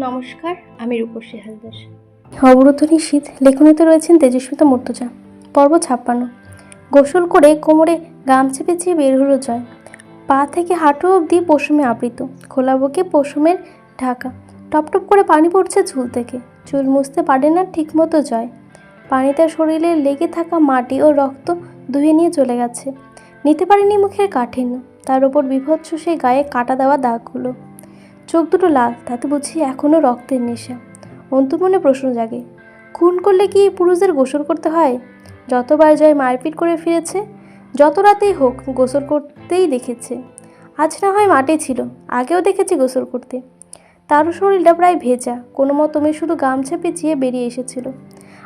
নমস্কার, আমি রূপসী হালদার। অবরুদ্ধ নিশীত লেখনীতে রয়েছেন তেজস্বিতা মূর্তজা, পর্ব ছাপ্পান্ন। গোসল করে কোমরে গামছা পেঁচিয়ে বের হলো জয়। পা থেকে হাঁটু অবধি পশমে আবৃত, খোলা বুকে পশমের ঢাকা। টপ টপ করে পানি পড়ছে চুল থেকে, চুল মুছতে পারে না ঠিকমতো জয়। পানি তার শরীরে লেগে থাকা মাটি ও রক্ত ধুয়ে নিয়ে চলে গেছে। নিতে পারেনি মুখের কাঠিন্য, তার উপর বিভৎস সেই গায়ে কাটা দেওয়া দাগগুলো। চোখ দুটো লাল, তাতে বুঝি এখনও রক্তের নেশা। অন্তর্মনে প্রশ্ন জাগে, খুন করলে কি পুরুষদের গোসল করতে হয়? যতবার জয় মারপিট করে ফিরেছে, যত রাতেই হোক গোসল করতেই দেখেছে। আজ না হয় মাঠে ছিল, আগেও দেখেছি গোসল করতে। তারও শরীরটা প্রায় ভেজা, কোনো মতমে শুধু গামছা পেঁচিয়ে বেরিয়ে এসেছিল।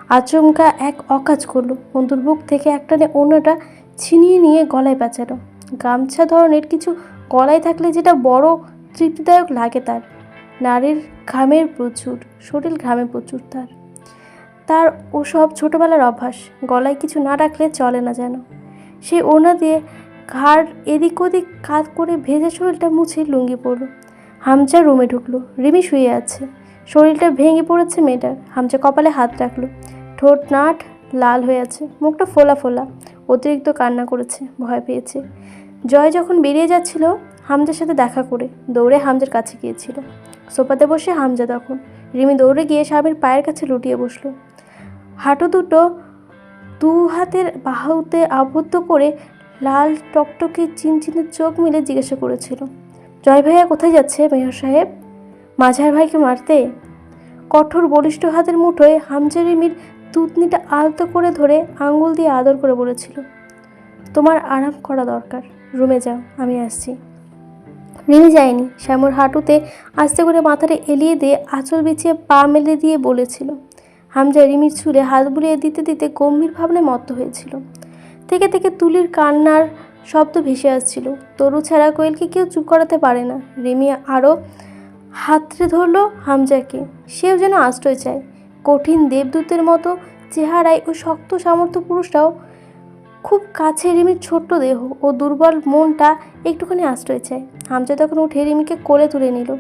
আচমকা এক অকাজ করল, অন্তর বুক থেকে একটানে অন্যটা ছিনিয়ে নিয়ে গলায় পেঁচালো। গামছা ধরনের কিছু গলায় থাকলে যেটা বড় তৃপ্তিদায়ক লাগে তার। নারীর ঘামের প্রচুর, শরীর ঘামে প্রচুর তার। তার ওসব ছোটোবেলার অভ্যাস, গলায় কিছু না রাখলে চলে না যেন। সে ওনা দিয়ে ঘাড় এদিক ওদিক কাত করে ভেজে শরীরটা মুছে লুঙ্গি পড়ল হামচা রুমে ঢুকলো, রিমি শুয়ে আছে। শরীরটা ভেঙে পড়েছে মেয়েটার হামচা কপালে হাত রাখল। ঠোঁট নাট লাল হয়ে আছে, মুখটা ফোলা ফোলা, অতিরিক্ত কান্না করেছে, ভয় পেয়েছে। জয় যখন বেরিয়ে যাচ্ছিল হামজার সাথে দেখা করে দৌড়ে হামজার কাছে গিয়েছিল। সোফাতে বসে হামজা তখন রিমি দৌড়ে গিয়ে স্বামীর পায়ের কাছে লুটিয়ে বসল। হাঁটু দুটো দু হাতের বাহুতে আবদ্ধ করে লাল টকটকে চিনচিনে চোখ মিলে জিজ্ঞাসা করেছিল, জয় ভাইয়া, কোথায় যাচ্ছে মেয়র সাহেব? মাঝার ভাইকে মারতে? কঠোর বলিষ্ঠ হাতের মুঠোয় হামজা রিমির তুতনিটা আলতো করে ধরে আঙ্গুল দিয়ে আদর করে বলেছিল, তোমার আরাম করা দরকার। রুমে যাও, আমি আসছি। রিমি যায়নি। শ্যামর হাঁটুতে আস্তে করে মাথাটা এলিয়ে দিয়ে আঁচল বিছিয়ে পা মেলে দিয়ে বলেছিল, হামজা রিমির চুলে হাত বুলিয়ে দিতে দিতে গম্ভীর ভাবনায় মত্ত হয়েছিল। থেকে থেকে তুলির কান্নার শব্দ ভেসে আসছিল। তরু ছাড়া কোয়েলকে কেউ চুপ করাতে পারে না। রিমি আরও হাতড়ে ধরলো হামজাকে। সেও যেন আশ্রয় চায়। কঠিন দেবদূতের মতো চেহারায় ও শক্ত সামর্থ্য পুরুষটাও খুব কাছে রিমির ছোট্ট দেহ ও দুর্বল মনটা একটুখানি আশ্রয় চায়। হামজা তখন উঠে রিমিকে কোলে তুলে নিল।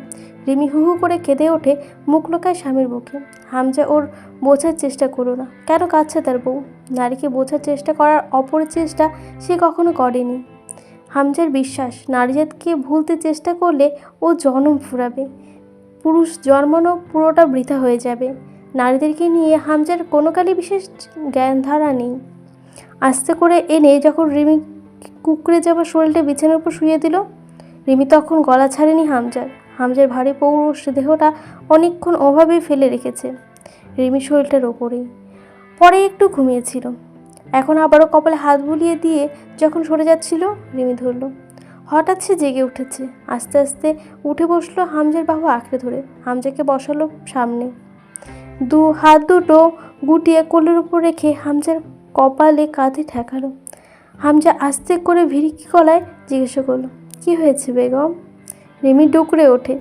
রিমি হু হু করে কেঁদে ওঠে মুখ লোকায় স্বামীর বুকে। হামজা ওর বোঝার চেষ্টা করো না। কেন কাঁদছে তার বউ? নারীকে বোঝার চেষ্টা করার অপর চেষ্টা সে কখনো করেনি। হামজার বিশ্বাস নারীজাতকে ভুলতে চেষ্টা করলে ও জনম ফুরাবে। পুরুষ জন্মানো পুরোটা বৃথা হয়ে যাবে। নারীদেরকে নিয়ে হামজার কোনো কালই বিশেষ জ্ঞান ধারা নেই। আস্তে করে এনে যখন রিমি কুকড়ে যাওয়া শরীরটা বিছানার উপর শুয়ে দিল, রিমি তখন গলা ছাড়েনি হামজার। হামজার ভারী পৌরুষ দেহটা অনেকক্ষণ অভাবেই ফেলে রেখেছে রিমি শরীরটার ওপরেই। পরে একটু ঘুমিয়েছিল। এখন আবারও কপালে হাত বুলিয়ে দিয়ে যখন সরে যাচ্ছিল, রিমি ধরল, হঠাৎ সে জেগে উঠেছে। আস্তে আস্তে উঠে বসল হামজার বাহু আঁকড়ে ধরে। হামজাকে বসালো সামনে। দু, হাত দুটো গুটিয়ে কোলের উপর রেখে হামজার কপালে কাঁধে ঠেকালো। হামজা আস্তে করে ভিড়িকি গলায় জিজ্ঞাসা করল, কি হয়েছে বেগম? রিমি ডুকরে ওঠে,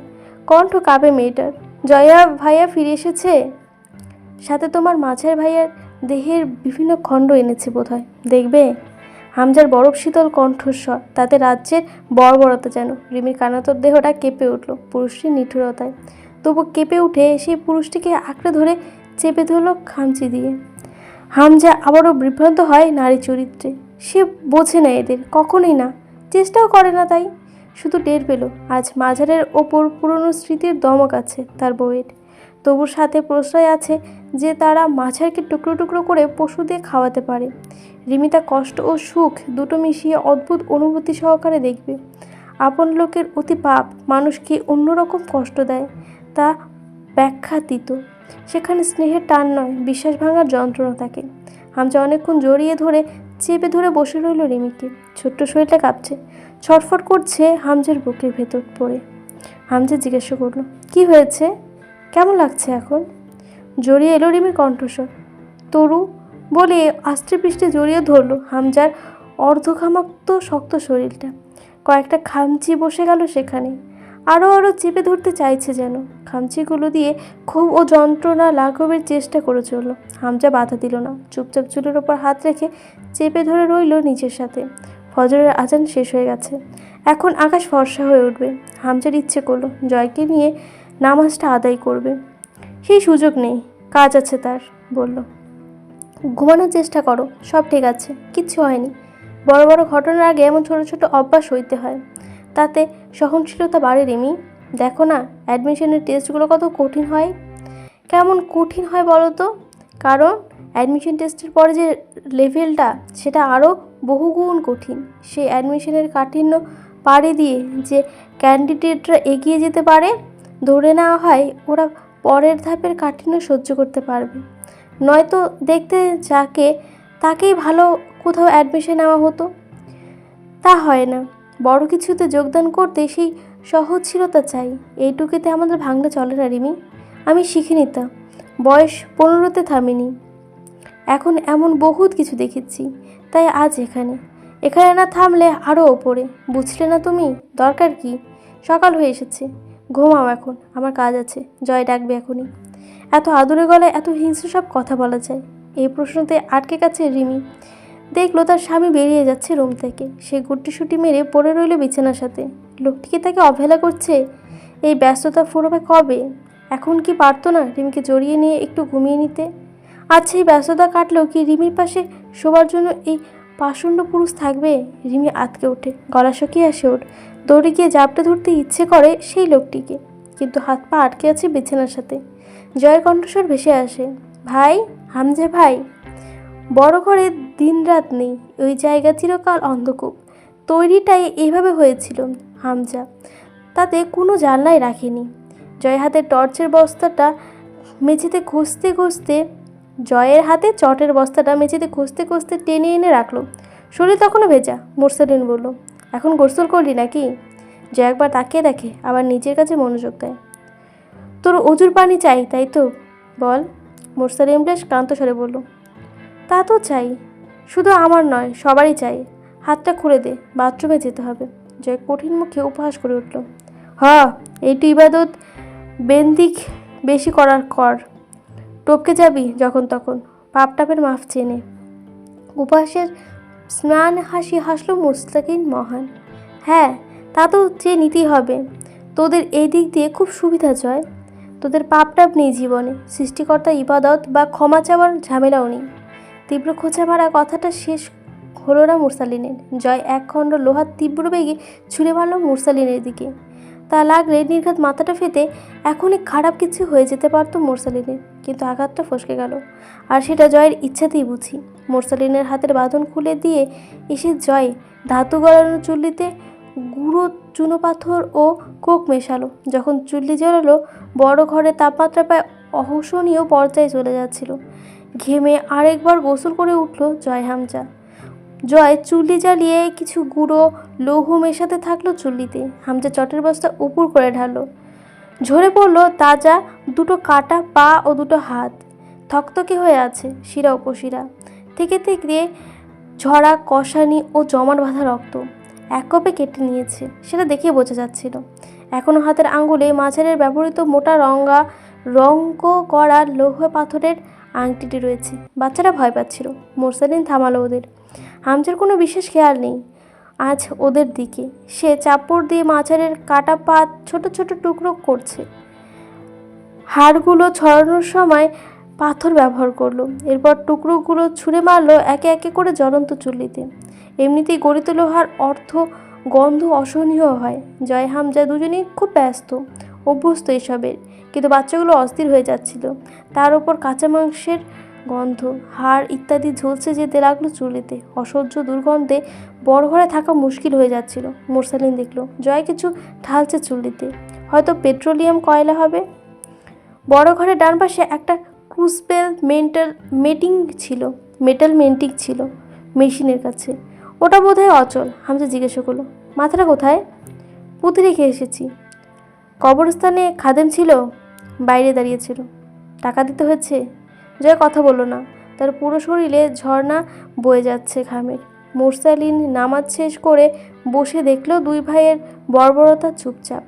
কণ্ঠ কাঁপে মেয়েটার। জয়া ভাইয়া ফিরে এসেছে? সাথে তোমার মাছের ভাইয়ার দেহের বিভিন্ন খণ্ড এনেছে বোধহয়। দেখবে? হামজার বরফ শীতল কণ্ঠস্বর, তাতে রাজ্যের বর্বরতা যেন। রিমির কানাতর দেহটা কেঁপে উঠল, পুরুষটির নিঠুরতায়। তবু কেঁপে উঠে সেই পুরুষটিকে আঁকড়ে ধরে চেপে ধরল খামচি দিয়ে। হামজা আবারও বিভ্রান্ত হয় নারী চরিত্রে। সে বোঝে না এদের, কখনোই না। চেষ্টাও করে না তাই। শুধু টের পেল, আজ মাঝারের ওপর পুরনো স্মৃতির দমক আছে তার বউয়ের। তবুর সাথে প্রশ্রয় আছে যে তারা মাঝারকে টুকরো টুকরো করে পশু দিয়ে খাওয়াতে পারে। রিমিতা কষ্ট ও সুখ দুটো মিশিয়ে অদ্ভুত অনুভূতি সহকারে দেখবে। আপন লোকের অতি পাপ মানুষকে অন্যরকম কষ্ট দেয়, তা ব্যাখ্যাতীত। সেখানে স্নেহের টান নয়, বিশ্বাস ভাঙার যন্ত্রণা থাকে হামজা অনেকক্ষণ জড়িয়ে ধরে চেপে ধরে বসে রইল রিমিকে। ছোট্ট শরীরটা কাঁপছে। ছটফট করছে হামজের বুকের ভেতর পড়ে। হামজা জিজ্ঞাসা করল, কি হয়েছে? কেমন লাগছে এখন? জড়িয়ে এলো রিমির কণ্ঠস্বর। তরু, বলে আস্তে পৃষ্ঠে জড়িয়ে ধরলো হামজার অর্ধখামাক্ত শক্ত শরীরটা। কয়েকটা খামচি বসে গেল সেখানে আরও আরও চেপে ধরতে চাইছে যেন। খামচিগুলো দিয়ে খুব ও যন্ত্রণা লাঘবের চেষ্টা করে চলল। হামজা বাধা দিল না। চুপচাপ চুলের ওপর হাত রেখে চেপে ধরে রইল নিজের সাথে। ফজরের আজান শেষ হয়ে গেছে। এখন আকাশ ফর্সা হয়ে উঠবে। হামজার ইচ্ছে করল জয়কে নিয়ে নামাজটা আদায় করবে। সেই সুযোগ নেই। কাজ আছে তার, বলল। ঘুমানোর চেষ্টা করো। সব ঠিক আছে। কিচ্ছু হয়নি। বড় বড় ঘটনার আগে এমন ছোট ছোট অভ্যাস হইতে হয়। তাতে সহনশীলতা বাড়ে রেমি। দেখো না, অ্যাডমিশনের টেস্টগুলো কত কঠিন হয়। কেমন কঠিন হয় বলো তো? কারণ অ্যাডমিশন টেস্টের পরে যে লেভেলটা, সেটা আরও বহুগুণ কঠিন। সেই অ্যাডমিশনের কাঠিন্য পাড়ি দিয়ে যে ক্যান্ডিডেটরা এগিয়ে যেতে পারে, ধরে নেওয়া হয় ওরা পরের ধাপের কাঠিন্য সহ্য করতে পারবে। নয়তো দেখতে যাকে, তাকেই ভালো কোথাও অ্যাডমিশন নেওয়া হতো। তা হয় না। বড় কিছুতে যোগদান করতে সেই সহজশীলতা চাই। এইটুকুতে আমাদের ভাঙলে চলে না, রিমি। আমি শিখে নিতাম। বয়স পনেরোতে থামিনি। এখন এমন বহুত কিছু দেখেছি, তাই আজ এখানে। এখানে না থামলে আরও ওপরে। বুঝলে না তুমি? দরকার কি? সকাল হয়ে এসেছে। ঘুমাও এখন, আমার কাজ আছে। জয় ডাকবে এখনই। এত আদুরে গলায় এত হিংস্র সব কথা বলা যায়। এই প্রশ্নতে আটকে গেছে রিমি। দেখল তার স্বামী বেরিয়ে যাচ্ছে রুম থেকে। সে গুটি মেরে পড়ে রইল বিছানার সাথে। লোকটিকে তাকে অবহেলা করছে? এই ব্যস্ততা ফুরবে কবে? এখন কি পারতো না রিমিকে জড়িয়ে নিয়ে একটু ঘুমিয়ে নিতে? আচ্ছা এই ব্যস্ততা কাটলেও কি রিমির পাশে শোবার জন্য এই পাষণ্ড পুরুষ থাকবে? রিমি আতকে ওঠে, গলা শুকিয়ে আসে ওঠ দৌড়ে গিয়ে জাপটে ধরতে ইচ্ছে করে সেই লোকটিকে। কিন্তু হাত পা আটকে আছে বিছানার সাথে। জয়ের কণ্ঠস্বর ভেসে আসে। ভাই, হামজে ভাই। বড় ঘরে দিনরাত নেই, ওই জায়গা চিরকাল অন্ধকূপ। তৈরিটাই এইভাবে হয়েছিল হামজা। তাতে কোনো জানলাই রাখেনি। জয় হাতে টর্চের বস্তাটা মেঝেতে ঘষতে ঘষতে জয়ের হাতে চটের বস্তাটা মেঝেতে ঘষতে ঘষতে টেনে এনে রাখল। শরীর তখনও ভেজা, মোরসালিন বলল, এখন গোসল করলি নাকি? জয় একবার তাকিয়ে দেখে, আবার নিজের কাছে মনোযোগ দেয়। তোর অজুর পানি চাই, তাই তো? বল। মোরসালিম বেশ ক্লান্ত স্বরে বলল তা তো চাই। শুধু আমার নয়, সবারই চাই। হাতটা খুলে দে, বাথরুমে যেতে হবে। জয় কঠিন মুখে উপহাস করে উঠল। হ এইটু ইবাদত বেন্দিক বেশি করার কর। টপকে যাবি যখন তখন। পাপ টাপের মাফ চেনে উপহাসের স্নান হাসি হাসলো মুস্তাকিন মহান। হ্যাঁ তা তো চেয়ে নিতেই হবে। তোদের এই দিক দিয়ে খুব সুবিধা, জয়। তোদের পাপ টাপ নেই জীবনে। সৃষ্টিকর্তা ইবাদত বা ক্ষমা চাওয়ার ঝামেলাও নেই। তীব্র খোঁচা মারা কথাটা শেষ হলো না মুরসালিনের। জয় এক খণ্ড লোহার তীব্র বেগে ছুঁড়ে মারল মুরসালিনের দিকে। তা লাগলে নির্ঘাত মাথাটা ফেটে এখনই খারাপ কিছু হয়ে যেতে পারতো মোরসালিনের, কিন্তু আঘাতটা ফসকে গেল। আর সেটা জয়ের ইচ্ছাতেই বুঝি। মোরসালিনের হাতের বাঁধন খুলে দিয়ে এসে জয় ধাতু গলানো চুল্লিতে গুঁড়ো চুনো পাথর ও কোক মেশালো। যখন চুল্লি জ্বলালো বড় ঘরে তাপমাত্রা প্রায় অসহনীয় পর্যায়ে চলে যাচ্ছিল। ঘেমে আরেকবার গোসল করে উঠল জয় হামজা। জয় চুল্লি জ্বালিয়ে কিছু গুঁড়ো লৌহ মেশাতে থাকল চুল্লিতে। হামজা চটের বস্তা উপর করে ঢাললো। ঝরে পড়ল তাজা দুটো কাটা পা ও দুটো হাত। থকথকে হয়ে আছে শিরা উপশিরা থেকে থেকে ঝরা, কষানি ও জমাট বাঁধা রক্ত এক কপে কেটে নিয়েছে। সেটা দেখে বোঝা যাচ্ছিল। এখনও হাতের আঙ্গুলে মাঝারের ব্যবহৃত মোটা রঙা, রঙ্গ করা লৌহ পাথরের আংটিটি রয়েছে। বাচ্চারা ভয় পাচ্ছিল। মোরসালিন থামালো ওদের। হামজার কোনো বিশেষ খেয়াল নেই। আজ ওদের দিকে। সে চাপড় দিয়ে মাছারের কাটা পাত ছোট ছোট টুকরো করছে। হাড়গুলো ছড়ানোর সময় পাথর ব্যবহার করল। এরপর টুকরোগুলো ছুঁড়ে মারলো একে একে করে জ্বলন্ত চুল্লিতে। এমনিতেই গড়িত লোহার অর্থ গন্ধ অসহনীয় হয়। জয় হামজা দুজনেই খুব ব্যস্ত। অভ্যস্ত এসবের। কিন্তু বাচ্চাগুলো অস্থির হয়ে যাচ্ছিল। তার ওপর কাঁচা মাংসের গন্ধ, হাড় ইত্যাদি ঝলসে যেতে লাগল চুলিতে। অসহ্য দুর্গন্ধে বড় ঘরে থাকা মুশকিল হয়ে যাচ্ছিল। মোরসালিন দেখল, জয় কিছু ঢালছে চুল্লিতে হয়তো পেট্রোলিয়াম কয়লা হবে? বড় ঘরের ডান পাশে একটা ক্রুসপেল মেন্টাল মেটিং ছিল, মেটাল মেন্টিং ছিল মেশিনের কাছে। ওটা বোধহয় অচল, হামজা জিজ্ঞাসা করল, মাথাটা কোথায়? পুঁতে রেখে এসেছি। কবরস্থানে খাদেম ছিল? বাইরে দাঁড়িয়েছিল। টাকা দিতে হয়েছে? জয় কথা বলল না। তার পুরো শরীরে ঝর্ণা বয়ে যাচ্ছে ঘামের। মোরসালিন নামাজ শেষ করে বসে দেখল দুই ভাইয়ের বর্বরতা চুপচাপ।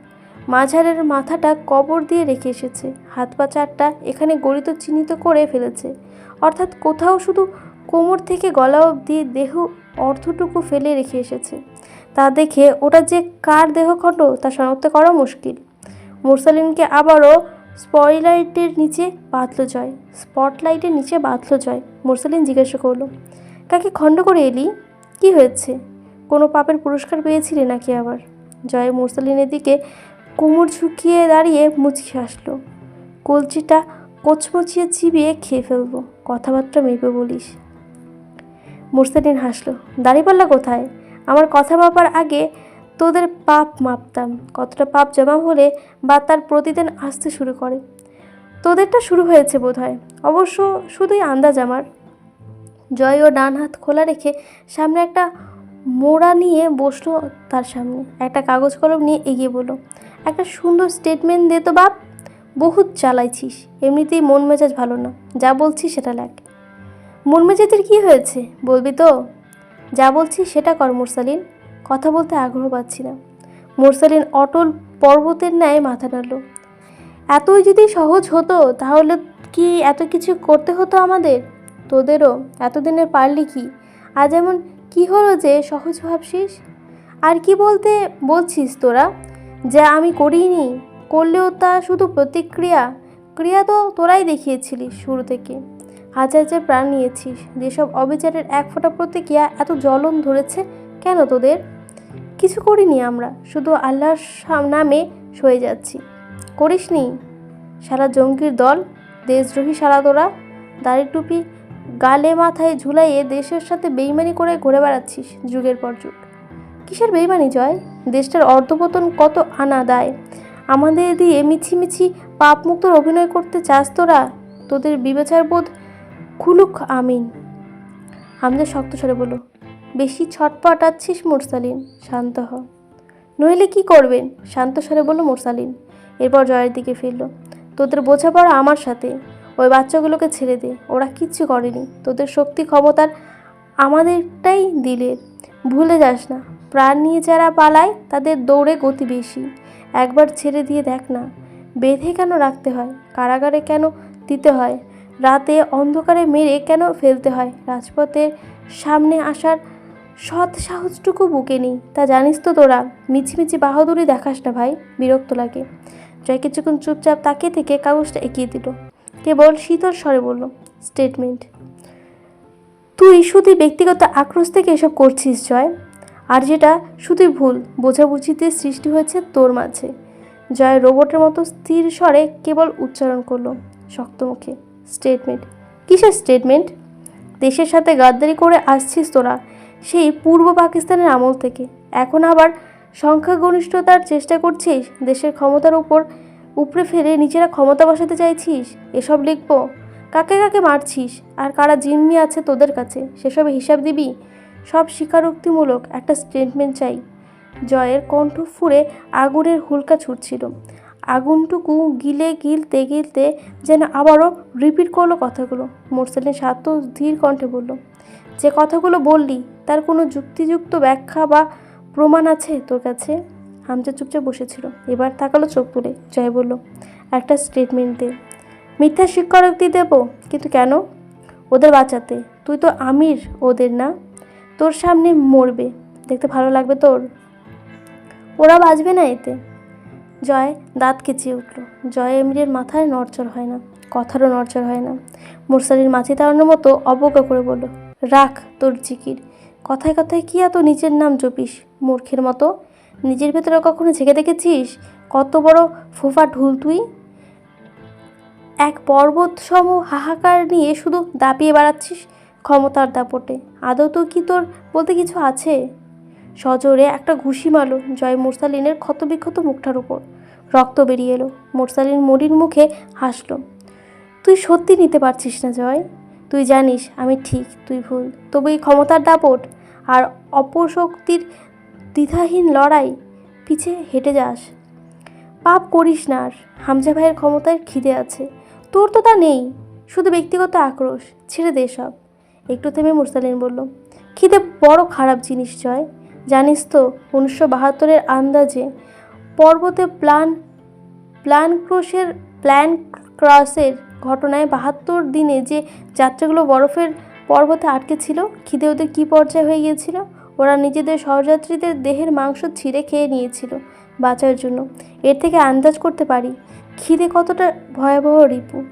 মাঝারের মাথাটা কবর দিয়ে রেখে এসেছে। হাত পা চারটা এখানে গড়িত চিহ্নিত করে ফেলেছে। অর্থাৎ কোথাও শুধু কোমর থেকে গলা অবধি দেহ অর্ধটুকু ফেলে রেখে এসেছে। তা দেখে ওটা যে কার দেহ দেহখণ্ড তা শনাক্ত করা মুশকিল। মুরসালিনকে আবারও স্পটলাইটের নিচে বাঁধলো জয়, স্পটলাইটের নিচে বাঁধলো জয়, মুরসালিন জিজ্ঞাসা করল। কাকে খণ্ড করে এলি? কি হয়েছে? কোনো পাপের পুরস্কার পেয়েছিলে নাকি আবার? জয় মুরসালিনের দিকে কোমর ঝুঁকিয়ে দাঁড়িয়ে মুচকি হাসলো। কলচিটা কচমচিয়ে চিবিয়ে খেয়ে ফেলব, কথাবার্তা মেপে বলিস। মুরসালিন হাসলো, দাঁড়িপাল্লা কোথায়? আমার কথা ভাবার আগে তোদের পাপ মাপতাম। কতটা পাপ জমা হলে বা তার প্রতিদিন আসতে শুরু করে। তোদেরটা শুরু হয়েছে বোধ হয় অবশ্য শুধুই আন্দাজ আমার। জয় ও ডান হাত খোলা রেখে সামনে একটা মোড়া নিয়ে বসল তার সামনে। একটা কাগজ কলম নিয়ে এগিয়ে বলল, একটা সুন্দর স্টেটমেন্ট দে তো বাপ। বহুত চালাইছিস। এমনিতেই মন মেজাজ ভালো না। যা বলছিস সেটা লেখ। মন মেজাজের কী হয়েছে? বলবি তো? যা বলছি সেটা কর কথা বলতে আগ্রহ পাচ্ছি না মুরসালিন অটল পর্বতের ন্যায় মাথা নাড়ল। এতই যদি সহজ হতো, তাহলে কি এত কিছু করতে হতো আমাদের? তোদেরও এতদিনের পারলি কি? আজ এমন কি হলো যে সহজ ভাবছিস? আর কি বলতে বলছিস তোরা? যা আমি করিনি, করলেও তা শুধু প্রতিক্রিয়া। ক্রিয়া তো তোরাই দেখিয়েছিলিস শুরু থেকে। হাজার হাজার প্রাণ নিয়েছিস। যেসব অবিচারের এক ফোঁটা প্রতিক্রিয়া এত জ্বলন ধরেছে কেন তোদের? কিছু করিনি আমরা, শুধু আল্লাহর নামে সয়ে যাচ্ছি। করিসনি? সারা জঙ্গির দল, দেশদ্রোহী সারা তোরা দাড়ি টুপি গালে মাথায় ঝুলাইয়ে দেশের সাথে বেইমানি করে ঘুরে বেড়াচ্ছিস যুগের পর যুগ। কিসের বেইমানি জয়? দেশটার অর্ধপতন কত আনা দায়? আমাদের দিয়ে মিছিমিছি পাপমুক্তর অভিনয় করতে চাস তোরা? তোদের বিবেচার বোধ খুলুক, আমিন। হামজা শক্ত স্বরে বলল বেশি ছটপটাচ্ছিস মুরসালিন, শান্ত হ। নইলে কি করবেন? শান্ত স্বরে বলল, মুরসালিন, এরপর জয়ের দিকে ফিরল। তোদের বোঝাপড়া আমার সাথে। ওই বাচ্চাগুলোকে ছেড়ে দে, ওরা কিচ্ছু করেনি। তোদের শক্তি ক্ষমতার আমাদেরটাই দিলের। ভুলে যাস না, প্রাণ নিয়ে যারা পালায়, তাদের দৌড়ে গতি বেশি। একবার ছেড়ে দিয়ে দেখ না, বেঁধে কেন রাখতে হয়? কারাগারে কেন দিতে হয়? রাতে অন্ধকারে মেরে কেন ফেলতে হয়? রাজপথের সামনে আসার সৎ সাহসটুকু বুকে নেই। তা জানিস তো তোরা, মিছিমিছি বাহাদুরি দেখাস না ভাই, বিরক্ত লাগে। জয় কিছুক্ষণ চুপচাপ তাকিয়ে থেকে কাগজটা এগিয়ে দিল। কেবল শীতল স্বরে বলল স্টেটমেন্ট তুই শুধু ব্যক্তিগত আক্রোশ থেকে এসব করছিস, জয়? আর যেটা শুধুই ভুল, বোঝাবুঝিতে সৃষ্টি হয়েছে তোর মাঝে। জয় রোবটের মতো স্থির স্বরে কেবল উচ্চারণ করল, শক্ত মুখে স্টেটমেন্ট কিসের স্টেটমেন্ট দেশের সাথে গাদ্দারি করে আসছিস তোরা সেই পূর্ব পাকিস্তানের আমল থেকে। এখন আবার সংখ্যাগরিষ্ঠতার চেষ্টা করছিস? দেশের ক্ষমতার উপর উপরে ফেলে নিজেরা ক্ষমতা বসাতে চাইছিস? এসব লিখব? কাকে কাকে মারছিস? আর কারা জিম্মি আছে তোদের কাছে? সেসব হিসাব দিবি? সব স্বীকারোক্তিমূলক একটা স্টেটমেন্ট চাই। জয়ের কণ্ঠ ফুরে আগুনের হুলকা ছুটছিল। আগুনটুকু গিলে গিলতে গিলতে যেন আবারও রিপিট করল কথাগুলো। মোরসেলিন শান্ত ধীর কণ্ঠে বলল যে কথাগুলো বললি, তার কোনো যুক্তিযুক্ত ব্যাখ্যা বা প্রমাণ আছে তোর কাছে? হামজা চুপচাপ বসেছিল। এবার তাকালো চোখ তুলে। জয় বলল, একটা স্টেটমেন্ট দে। মিথ্যা স্বীকারোক্তি দেব, কিন্তু কেন? ওদের বাঁচাতে। তুই তো আমির, ওদের না। তোর সামনে মরবে। দেখতে ভালো লাগবে তোর। ওরা বাঁচবে না এতে। জয় দাঁত কেচিয়ে উঠল। জয় এমরির মাথায় নড়চড় হয় না। কথারও নড়চড় হয় না। মুরসালির মাছি তাড়ানোর মতো অবজ্ঞা করে বলল রাখ তোর জিকির। কথায় কথায় কি এত নিজের নাম জপিস? মূর্খের মতো। নিজের ভেতরে কখনো ঝেঁকে দেখেছিস? কত বড় ফোফা ঢুল তুই? এক পর্বত সম হাহাকার নিয়ে শুধু দাপিয়ে বেড়াচ্ছিস ক্ষমতার দাপটে। আদৌ তো কি তোর বলতে কিছু আছে? সজোরে একটা ঘুষি মারল জয় মুরসালিনের ক্ষতবিক্ষত মুখটার উপর। রক্ত বেরিয়ে এলো। মুরসালিন মরির মুখে হাসল। তুই সত্যি নিতে পারছিস না জয়। তুই জানিস, আমি ঠিক, তুই ভুল। তবু এই ক্ষমতার দাপট আর অপশক্তির দ্বিধাহীন লড়াই পিছে হেঁটে যাস। পাপ করিস না আর, হামজা ভাইয়ের ক্ষমতায় খিদে আছে। তোর তো তা নেই, শুধু ব্যক্তিগত আক্রোশ, ছেড়ে দে সব। একটু থেমে মুরসালিন বলল, খিদে বড় খারাপ জিনিস, জয়। জানিস তো, উনিশশো বাহাত্তরের আন্দাজে পর্বতে প্লান প্ল্যান ক্রসের প্ল্যান ক্রসের ঘটনায় বাহাত্তর দিনে যে যাত্রাগুলো বরফের পর্বতে আটকে ছিল, খিদে ওদের কী পর্যায়ে হয়ে গিয়েছিল? ওরা নিজেদের সহযাত্রীদের দেহের মাংস ছিঁড়ে খেয়ে নিয়েছিল বাঁচার জন্য। এর থেকে আন্দাজ করতে পারি, খিদে কতটা ভয়াবহ রিপু?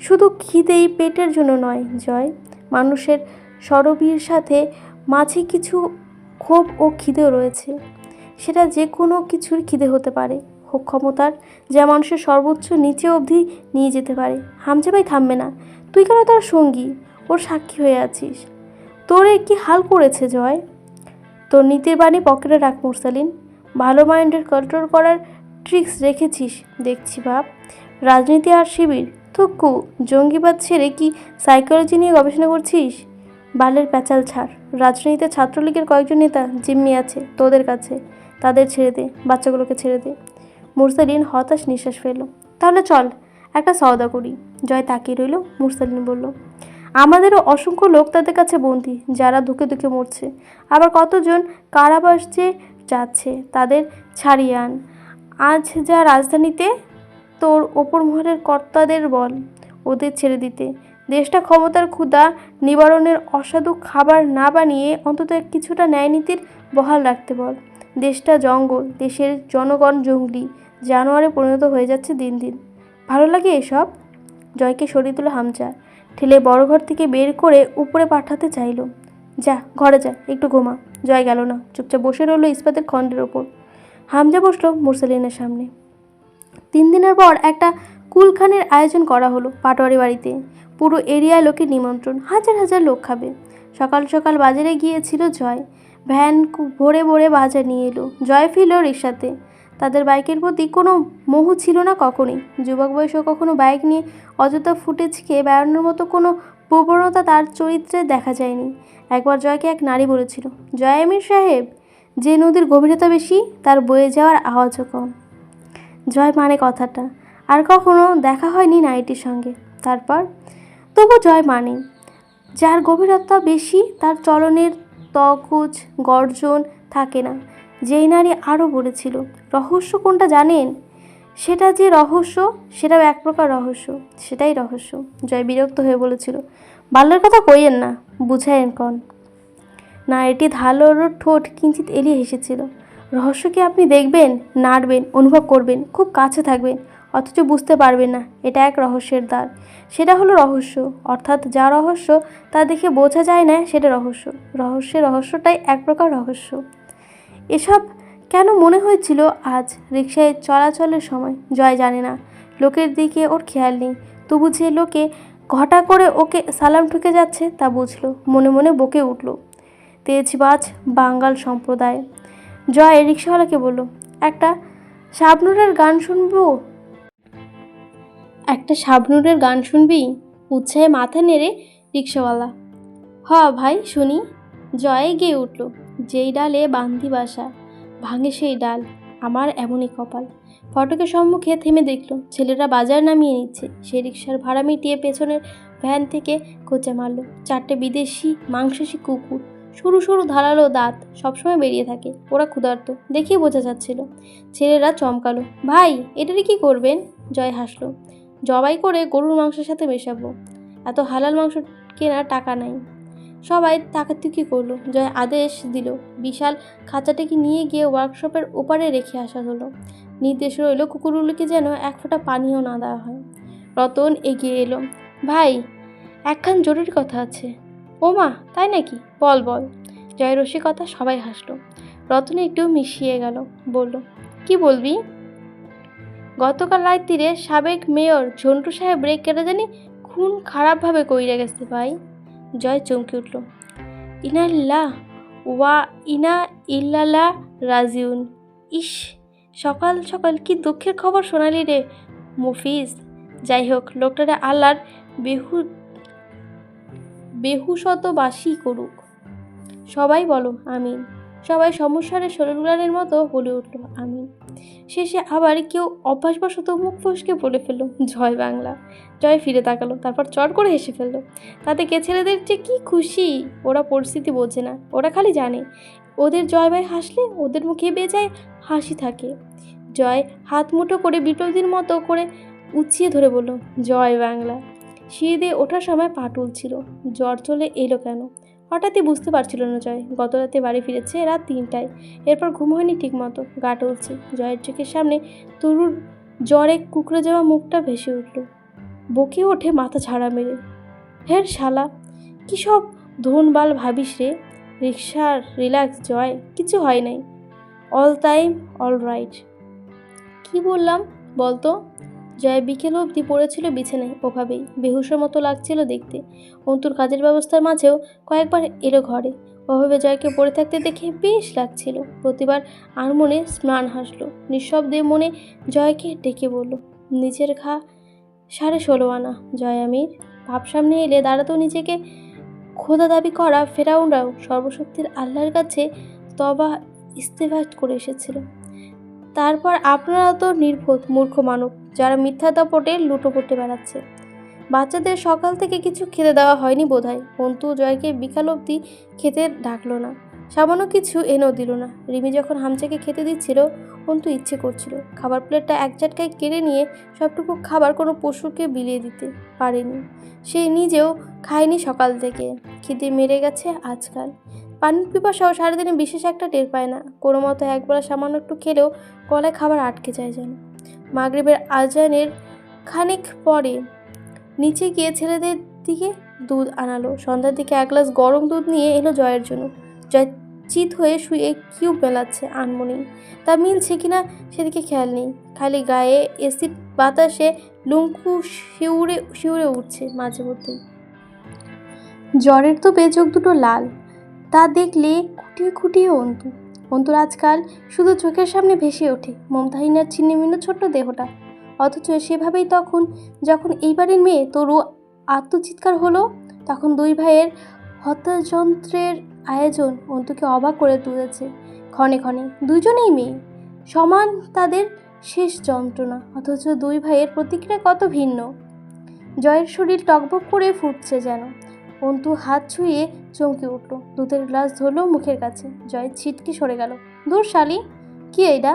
শুধু খিদেই পেটের জন্য নয়, জয়। মানুষের সরবীর সাথে মাঝে কিছু ক্ষোভ ও খিদেও রয়েছে। সেটা যে কোনো কিছুর খিদে হতে পারে। ক্ষমতার যা মানুষের সর্বোচ্চ নিচে অবধি নিয়ে যেতে পারে। হামজা ভাই থামবে না। তুই কেন তার সঙ্গী? ওর সাক্ষী হয়ে আছিস। তোরে কি হাল করেছে, জয়? তোর নীতির বাণী পকেটে রাখ, মুরসালিন। ভালো মাইন্ডের কন্ট্রোল করার ট্রিক্স রেখেছিস, দেখছি বাপ। রাজনীতি আর শিবির। থুক্কু জঙ্গিবাদ ছেড়ে কি সাইকোলজি নিয়ে গবেষণা করছিস? বালের প্যাচাল ছাড়। রাজনীতিতে ছাত্রলীগের কয়েকজন নেতা জিম্মি আছে তোদের কাছে। তাদের ছেড়ে দে, বাচ্চাগুলোকে ছেড়ে দে। মুরসালিন হতাশ নিঃশ্বাস ফেলল। তাহলে চল, একটা সওদা করি। জয় তাকিয়ে রইল। মুরসালিন বলল, আমাদেরও অসংখ্য লোক তাদের কাছে বন্দী, যারা ধুকে ধুকে মরছে। আবার কতজন কারাবাস যে যাচ্ছে, তাদের ছাড়িয়ে আন। আজ যা রাজধানীতে, তোর ওপর মহলের কর্তাদের বল, ওদের ছেড়ে দিতে। দেশটা ক্ষমতার ক্ষুধা নিবারণের অসাধু খাবার না বানিয়ে অন্তত কিছুটা ন্যায়নীতির বহাল রাখতে বল। দেশটা জঙ্গল, দেশের জনগণ জঙ্গলি, জানোয়ারে পরিণত হয়ে যাচ্ছে দিন দিন। ভালো লাগে এসব? জয়কে সরিয়ে দিল হামচা ঠেলে বড় ঘর থেকে বের করে উপরে পাঠাতে চাইলো। যা, ঘরে যা, একটু ঘুমা। জয় গেল না। চুপচাপ বসে রইল ইস্পাতের খণ্ডের ওপর। হামজা বসল মুরসালিনের সামনে। তিন দিনের পর একটা কুলখানের আয়োজন করা হলো পাটোয়ারি বাড়িতে। পুরো এরিয়ায় লোকের নিমন্ত্রণ। হাজার হাজার লোক খাবে। সকাল সকাল বাজারে গিয়েছিল জয়। ভ্যান ভরে ভরে বাজার নিয়ে এলো। জয় ফিরল রিক্সাতে তাদের বাইকের প্রতি কোনো মোহ ছিল না কখনোই। যুবক বয়সেও কখনো বাইক নিয়ে অযথা ফুটেজকে বেড়ানোর মতো কোনো প্রবণতা তার চরিত্রে দেখা যায়নি। একবার জয়কে এক নারী বলেছিল, জয় আমির সাহেব, যে নদীর গভীরতা বেশি, তার বয়ে যাওয়ার আওয়াজও কম। জয় মানে কথাটা। আর কখনো দেখা হয়নি নারীটির সঙ্গে। তারপর, তবু জয় মানে যার গভীরতা বেশি, তার চলনের তকুচ গর্জন থাকে না। যেই নারী আরও বলেছিল, রহস্য কোনটা জানেন? সেটা যে রহস্য, সেটাও এক প্রকার রহস্য, সেটাই রহস্য। জয় বিরক্ত হয়ে বলেছিল, বাল্যের কথা কইয়েন না, বুঝায়েন কন। নারীটি ধালোর ঠোঁট কিঞ্চিত এলিয়ে হেসেছিল, রহস্য কি আপনি দেখবেন, নাড়বেন, অনুভব করবেন, খুব কাছে থাকবেন অথচ বুঝতে পারবে না, এটা এক রহস্যের দ্বার। সেটা হলো রহস্য, অর্থাৎ যা রহস্য তা দেখে বোঝা যায় না সেটা রহস্য। রহস্যের রহস্যটাই এক প্রকার রহস্য। এসব কেন মনে হয়েছিল আজ রিক্সায় চলাচলের সময়? জয় জানে না। লোকের দিকে ওর খেয়াল নেই। তবু যে লোকে ঘটা করে ওকে সালাম ঠুকে যাচ্ছে তা বুঝলো, মনে মনে বকে উঠল। তেজবাজ বাঙ্গাল সম্প্রদায়। জয় রিক্সাওয়ালাকে বলল, একটা শাবনুরের গান শুনব? একটা শাবনুরের গান শুনবি? উৎসাহে মাথা নেড়ে রিক্সাওয়ালা। হ ভাই, শুনি। জয়ে গিয়ে উঠল। যেই ডালে বান্দি বাসা, ভাঙে সেই ডাল, আমার এমনই কপাল। ফটকের সম্মুখে থেমে দেখল, ছেলেরা বাজার নামিয়ে নিচ্ছে। সে রিক্সার ভাড়া মিটিয়ে পেছনের ভ্যান থেকে কোচা মারলো। চারটে বিদেশি, মাংসাশী কুকুর, সরু সরু ধারালো দাঁত, সবসময় বেরিয়ে থাকে। ওরা ক্ষুধার্ত দেখিয়ে বোঝা যাচ্ছিল। ছেলেরা চমকালো। ভাই, এটারে কি করবেন? জয় হাসলো। জবাই করে গরুর মাংসের সাথে মেশাবো। এত হালাল মাংস কেনার টাকা নাই। সবাই তাকাতুকি করল, জয় আদেশ দিল। বিশাল খাঁচাটাকে নিয়ে গিয়ে ওয়ার্কশপের ওপারে রেখে আসা হলো। নির্দেশ রইল কুকুরগুলোকে যেন এক ফোঁটা পানিও না দেওয়া হয়। রতন এগিয়ে এলো, ভাই, একখান জরুরি কথা আছে। ও মা, তাই নাকি? বল বল। জয় রসিকতা সবাই হাসলো। রতন একটু মিশিয়ে গেল, বলল, কি বলবি? গতকাল রাত্রিরে সাবেক মেয়র ঝন্টু সাহেব ব্রেক কেটে জানি খুন খারাপভাবে কইরে গেছে ভাই। জয় চমকে উঠল। ইনাল্লা ওয়া ইনা ইল্লাল্লাহ রাজিউন। ইস, সকাল সকাল কি দুঃখের খবর শোনালি রে মুফিজ। যাই হোক, লোকটারে আল্লাহর বেহু, বেহুশতবাসী করুক। সবাই বলো, আমিন। সবাই সমস্যারে শরীরগুলানের মতো বলে উঠল আমি শেষে আবার কেউ অভ্যাসবশত মুখ ফসকে বলে ফেলল, জয় বাংলা। জয় ফিরে তাকালো, তারপর চট করে হেসে ফেলল, তাতে কে ছেলেদের যে কি খুশি, ওরা পরিস্থিতি বোঝে না, ওরা খালি জানে। ওদের জয় ভাই হাসলে ওদের মুখে বেজায় হাসি থাকে। জয় হাত মুঠো করে বিপ্লবীর মতো করে উঁচিয়ে ধরে বলল, জয় বাংলা। সিঁড়ি দিয়ে ওঠার সময় পা ছিল জ্বর চলে এলো কেন? হঠাৎই বুঝতে পারছিল না জয়। গত রাতে বাড়ি ফিরেছে রাত তিনটায়। এরপর ঘুম হয়নি ঠিক মতো গা টলছে। জয়ের চোখের সামনে তরুর জ্বরে কুকড়ে যাওয়া মুখটা ভেসে উঠল। বকে ওঠে মাথা ছাড়া মেরে। হের শালা, কী সব ধনবাল ভাবিস রে? রিক্সার রিল্যাক্স, জয়। কিছু হয় নাই। All time all right. কী বললাম বলতো? জয় বিকেল অবধি পড়েছিল বিছানায় ওভাবেই বেহুশের মতো লাগছিল দেখতে। অন্তুর কাজের ব্যবস্থার মাঝেও কয়েকবার এলো ঘরে। ওভাবে জয়কে পড়ে থাকতে দেখে বেশ লাগছিল। প্রতিবার আর মনে স্নান হাসলো। নিঃশব্দে মনে জয়কে ডেকে বলল নিচের ঘা সাড়ে ষোলো আনা। জয় আমির ভাব সামনে এলে দাঁড়াতো নিজেকে। খোদা দাবি করা ফেরাউনরাও সর্বশক্তির আল্লাহর কাছে তবা ইস্তেফাট করে এসেছিল। তারপর আপনারা তো নির্বোধ মূর্খ মানব যারা মিথ্যা দাপটে লুটো করতে বেড়াচ্ছে। বাচ্চাদের সকাল থেকে কিছু খেতে দেওয়া হয়নি বোধহয়। অন্তু জয়কে বিকাল অবধি খেতে ডাকলো না। সামান্য কিছু এনেও দিল না। রিমি যখন হামচাকে খেতে দিচ্ছিল অন্তু ইচ্ছে করছিল। খাবার প্লেটটা এক ঝটকায় কেড়ে নিয়ে সবটুকু খাবার কোনো পশুকে বিলিয়ে দিতে পারেনি। সে নিজেও খায়নি সকাল থেকে। খিদে মেরে গেছে আজকাল। পানির পিপাসাও সারাদিনে বিশেষ একটা টের পায় না। কোনো মতো একবেলা সামান্য একটু খেলেও গলায় খাবার আটকে যায় যেন। মাগরিবের আজানের খানিক পরে নিচে গিয়ে ছেলেদের দিকে দুধ আনালো। সন্ধ্যার দিকে এক গ্লাস গরম দুধ নিয়ে এলো জয়ের জন্য। জয় চিত হয়ে শুয়ে কিউব মেলাচ্ছে আনমনি তা মিলছে কিনা সেদিকে খেয়াল নেই। খালি গায়ে এসিড বাতাসে লুঙ্কু শিউরে শিউরে উঠছে মাঝে মধ্যেই জ্বরের তো বেচোখ দুটো লাল। তা দেখলে খুঁটিয়ে খুঁটিয়ে অন্তু, অন্তুর আজকাল শুধু চোখের সামনে ভেসে ওঠে মমতাহিনার ছিন্নমিন্ন ছোট্ট দেহটা। অথচ সেভাবেই তখন যখন এইবারের মেয়ে তরু আত্মচিৎকার হলো, তখন দুই ভাইয়ের হত্যাযন্ত্রের আয়োজন অন্তুকে অবাক করে তুলেছে ক্ষণে ক্ষণে। দুজনেই মেয়ে, সমান তাদের শেষ যন্ত্রণা, অথচ দুই ভাইয়ের প্রতিক্রিয়া কত ভিন্ন। জয়ের শরীর টকবক করে ফুটছে যেন। অন্তু হাত ছুঁয়ে চমকে উঠল। দুধের গ্লাস ধরলো মুখের কাছে। জয় ছিটকে সরে গেল। দূর, শালি। কি এইটা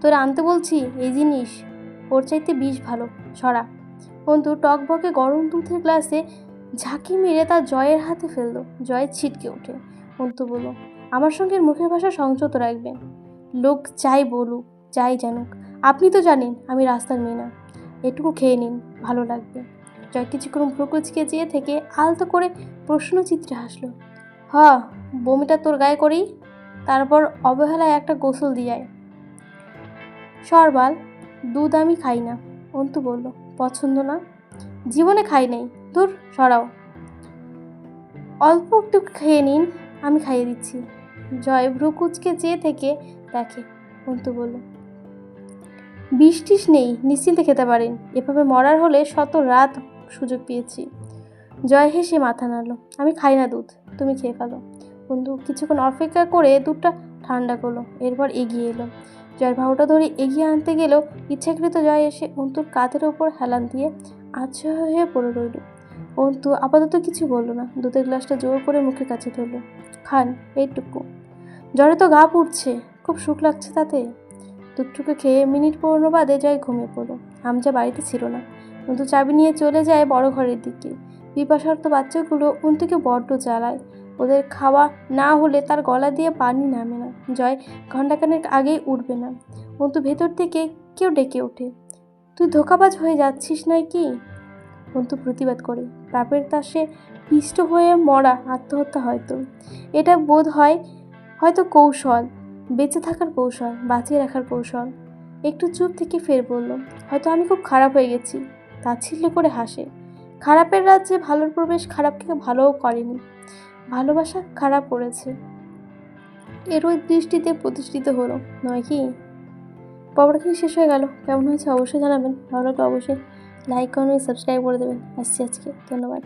তোর আনতে বলছি, এই জিনিস। ওর চাইতে বিষ ভালো। সরা। অন্তু টকবকে গরম দুধের গ্লাসে ঝাঁকি মেরে তার জয়ের হাতে ফেলল। জয় ছিটকে ওঠে অন্তু বলল, আমার সঙ্গে মুখের ভাষা সংযত রাখবেন লোক চাই বলুক, যাই জানুক। আপনি তো জানেন, আমি রাস্তার মেয়ে না। এটুকু খেয়ে নিন, ভালো লাগবে। জয় কিছুক্ষণ ভ্রুকুচকে চেয়ে থেকে আলতো করে প্রশ্নচিত্রে হাসলো, হ, বমিটা তোর গায়ে করি তারপর অবহেলায় একটা গোসল দিয়ায় সরবাল, দুধ আমি খাই না, অন্তু বলল, পছন্দ না? জীবনে খাই নাই দূর সরাও। অল্প একটু খেয়ে নিন, আমি খাইয়ে দিচ্ছি। জয় ভ্রুকুচকে চেয়ে থেকে দেখে, অন্তু বলল বৃষ্টিস নেই, নিশ্চিন্তে খেতে পারেন। এভাবে মরার হলে শত রাত সুযোগ পেয়েছি। জয় হেসে মাথা নাড়লো। আমি খাই না দুধ, তুমি খেয়ে ফেলো। বন্ধু, কিছুক্ষণ অপেক্ষা করে দুধটা ঠান্ডা করল, এরপর এগিয়ে এলো। জয়ের ভাউটা ধরে এগিয়ে আনতে গেলেও ইচ্ছাকৃত জয় এসে অন্তুর কাঁধের ওপর হেলান দিয়ে আচ্ছা হয়ে পড়ে রইল। অন্তু আপাতত কিছু বলল না, দুধের গ্লাসটা জোর করে মুখের কাছে ধরলো। খান, এইটুকু। জ্বরে তো গা পুড়ছে, খুব সুখ লাগছে তাতে। দুধটুকু খেয়ে মিনিট পনেরো বাদে জয় ঘুমিয়ে পড়ল। হামজা বাড়িতে ছিল না। অন্তু চাবি নিয়ে চলে যায় বড় ঘরের দিকে। বিপাশার্ত বাচ্চাগুলো অন্তুকে বড্ড জ্বালায়। ওদের খাওয়া না হলে তার গলা দিয়ে পানি নামে না। জয় ঘণ্টাখানেক আগেই উঠবে না। অন্তু ভেতর থেকে কেউ ডেকে ওঠে। তুই ধোকাবাজ হয়ে যাচ্ছিস নয় কি? অন্তু প্রতিবাদ করে। পাপের তাসে পিষ্ট হয়ে মরা আত্মহত্যা হয়তো। এটা বোধ হয়, হয়তো কৌশল। বেঁচে থাকার কৌশল, বাঁচিয়ে রাখার কৌশল। একটু চুপ থেকে ফের বলল, হয়তো আমি খুব খারাপ হয়ে গেছি। তাচ্ছিল্য করে হাসে। খারাপের রাজ্যে ভালোর প্রবেশ খারাপকে ভালোও করেনি। ভালোবাসা খারাপ করেছে। এর ওই দৃষ্টিতে প্রতিষ্ঠিত হলো, নয় কি? পর্বটা শেষ হয়ে গেল। কেমন হয়েছে অবশ্যই জানাবেন। ভালো লাগলে অবশ্যই লাইক কমেন্ট সাবস্ক্রাইব করে দেবেন। আসছি আজকে। ধন্যবাদ।